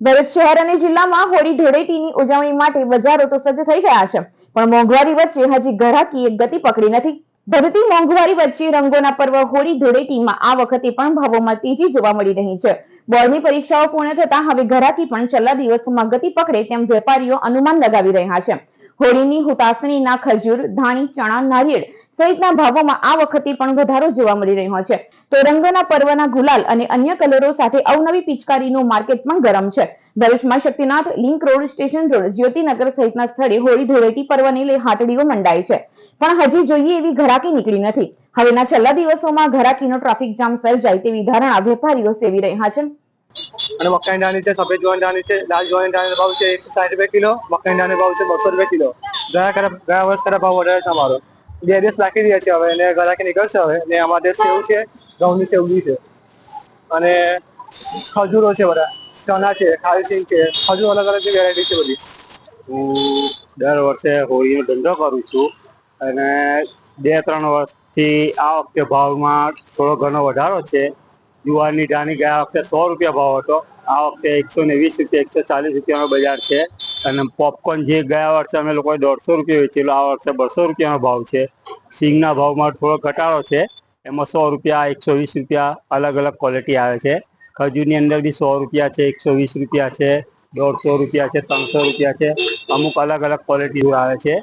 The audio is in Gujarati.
ભરૂચ શહેર અને જિલ્લામાં હોળી ધૂળેટીની ઉજવણી માટે બજારો તો સજ્જ થઈ ગયા છે. પણ મોંઘવારી વચ્ચે હજી ગ્રાહકીએ ગતિ પકડી નથી. વધતી મોંઘવારી વચ્ચે રંગોના પર્વ હોળી ધૂળેટીમાં આ વખતે પણ ભાવોમાં તેજી જોવા મળી રહી છે. બોર્ડની પરીક્ષાઓ પૂર્ણ થતા હવે ગ્રાહકી પણ છેલ્લા દિવસોમાં ગતિ પકડે તેમ વેપારીઓ અનુમાન લગાવી રહ્યા છે. હોળીની હુતાસણીના ખજૂર, ધાણી, ચણા, નારિયેળ સહિતના ભાવોમાં આ વખતે પણ વધારો જોવા મળી રહ્યો છે. તો રંગોના પર્વના ગુલાલ અને અન્ય કલરો સાથે અવનવી પિચકારીનું માર્કેટ પણ ગરમ છે. ભરૂચમાં Shaktinath link road, station road, Jyotinagar સહિતના સ્થળે હોળી ધૂળેટી પર્વને લઈ હાટડીઓ મંડાય છે. પણ હજી જોઈએ એવી ઘરાકી નીકળી નથી. હવેના છેલ્લા દિવસોમાં ઘરાકીનો ટ્રાફિક જામ સર્જાય તેવી ધારણા વેપારીઓ સેવી રહ્યા છે. અને મકાઈ દાણી છે, સફેદ જુવાન દાણી છે, લાલ જુવાન દાણીનો ભાવ છે, એકસો સાઠ રૂપિયા કિલો, મકાઈ દાણીનો ભાવ છે, બસો રૂપિયા કિલો. ગયા કરા ગયા વર્ષ કરા ભાવ વધારે છે અમારો. બે દિવસ રાખી રહ્યા છે હવે અને ગરાકી નીકળશે હવે અને અમારે સેવ છે, ઘઉંની સેવ બી છે. અને ખજૂરો છે બધા, ચણા છે ખારી છે, ખજૂર અલગ અલગ વેરાયટી છે બધી. હું દર વર્ષે હોળીનો ધંધો કરું છું, અને બે ત્રણ વર્ષથી આ વખતે ભાવમાં થોડો ઘણો વધારો છે. જુવારની ધાણી ગયા વખતે સો રૂપિયા ભાવ હતો. આ વખતે એકસો ને વીસ રૂપિયા, એકસો ચાલીસ રૂપિયાનો બજાર છે. અને પોપકોર્ન જે ગયા વર્ષે અમે લોકોએ દોઢસો રૂપિયા વેચેલો, આ વર્ષે બસો રૂપિયાનો ભાવ છે. સિંગના ભાવમાં થોડો ઘટાડો છે. એમાં સો રૂપિયા, એકસો વીસ રૂપિયા અલગ અલગ ક્વોલિટી આવે છે. ખજૂરની અંદર બી સો રૂપિયા છે, એકસો વીસ રૂપિયા છે, દોઢસો રૂપિયા છે, ત્રણસો રૂપિયા છે. અમુક અલગ અલગ ક્વોલિટી આવે છે.